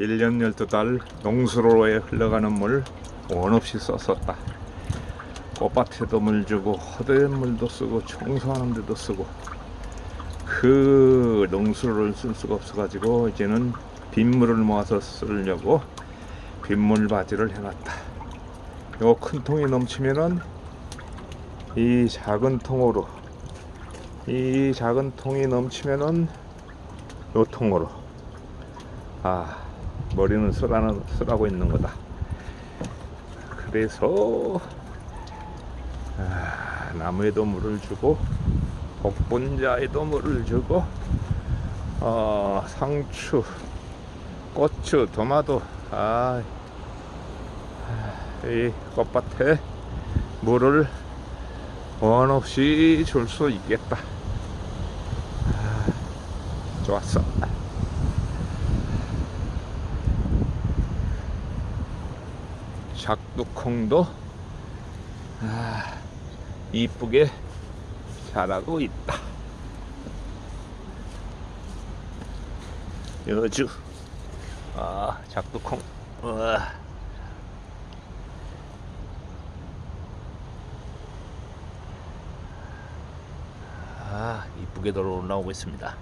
1년 12달 농수로에 흘러가는 물 원없이 썼었다. 꽃밭에도 물 주고 허드렛 물도 쓰고 청소하는 데도 쓰고 그 농수로를 쓸 수가 없어가지고 이제는 빗물을 모아서 쓰려고 빗물 바지를 해놨다. 요 큰 통이 넘치면은 이 작은 통으로 이 작은 통이 넘치면은 요 통으로 아 머리는 쓰라는 쓰라고 있는 거다. 그래서 아, 나무에도 물을 주고 복분자에도 물을 주고 어, 상추, 고추, 토마토 아, 이 꽃밭에 물을 원 없이 줄 수 있겠다. 아, 좋았어. 작두콩도 아, 이쁘게 자라고 있다. 여주 아 작두콩 우와. 아 이쁘게 돌아 올라오고 있습니다.